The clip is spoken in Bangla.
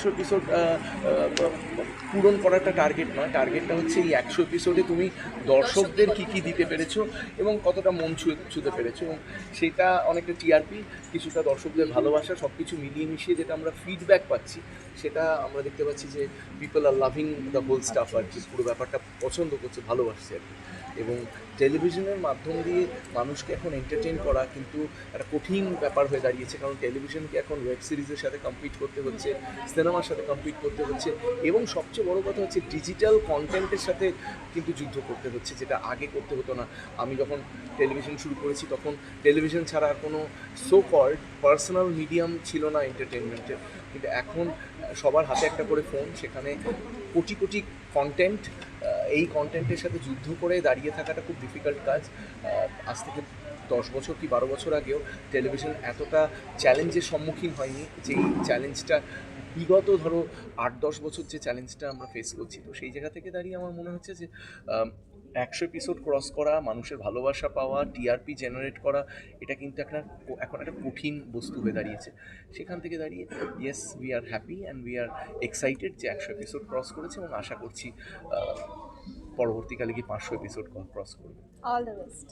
একশো এপিসোড পূরণ করাটা টার্গেট নয়। টার্গেটটা হচ্ছে এই একশো এপিসোডে তুমি দর্শকদের কী কী দিতে পেরেছ এবং কতটা মন ছুঁয়ে ছুঁতে পেরেছ এবং সেটা অনেকটা টিআরপি কিছুটা দর্শকদের ভালোবাসা সব কিছু মিলিয়ে মিশিয়ে যেটা আমরা ফিডব্যাক পাচ্ছি, সেটা আমরা দেখতে পাচ্ছি যে people are loving the whole stuff আর কি। পুরো ব্যাপারটা পছন্দ করছে, ভালোবাসছে আর কি। এবং টেলিভিশনের মাধ্যম দিয়ে মানুষকে এখন এন্টারটেন করা কিন্তু একটা কঠিন ব্যাপার হয়ে দাঁড়িয়েছে, কারণ টেলিভিশনকে এখন ওয়েব সিরিজের সাথে কম্পিট করতে হচ্ছে সিনেমার সাথে কম্পিট করতে হচ্ছে এবং সবচেয়ে বড় কথা হচ্ছে ডিজিটাল কন্টেন্টের সাথে কিন্তু যুদ্ধ করতে হচ্ছে, যেটা আগে করতে হতো না। আমি যখন টেলিভিশন শুরু করেছি, তখন টেলিভিশন ছাড়া আর কোনো সো কল্ড পার্সোনাল মিডিয়াম ছিল না এন্টারটেনমেন্টের কিন্তু এখন সবার হাতে একটা করে ফোন সেখানে কোটি কোটি কন্টেন্ট এই কন্টেন্টের সাথে যুদ্ধ করে দাঁড়িয়ে থাকাটা খুব ডিফিকাল্ট কাজ। আজ থেকে দশ বছর কি বারো বছর আগেও টেলিভিশন এতটা চ্যালেঞ্জের সম্মুখীন হয়নি যে এই চ্যালেঞ্জটা বিগত ধরো আট, দশ বছর যে চ্যালেঞ্জটা আমরা ফেস করছি, তো সেই জায়গা থেকে দাঁড়িয়ে আমার মনে হচ্ছে যে একশো এপিসোড ক্রস করা, মানুষের ভালোবাসা পাওয়া টিআরপি জেনারেট করা, এটা কিন্তু একটা এখন একটা কঠিন বস্তু হয়ে দাঁড়িয়েছে। সেখান থেকে দাঁড়িয়ে yes we are happy and we are excited যে একশো এপিসোড ক্রস করেছে এবং আশা করছি পরবর্তীকালে কি পাঁচশো এপিসোড ক্রস করবে। All the best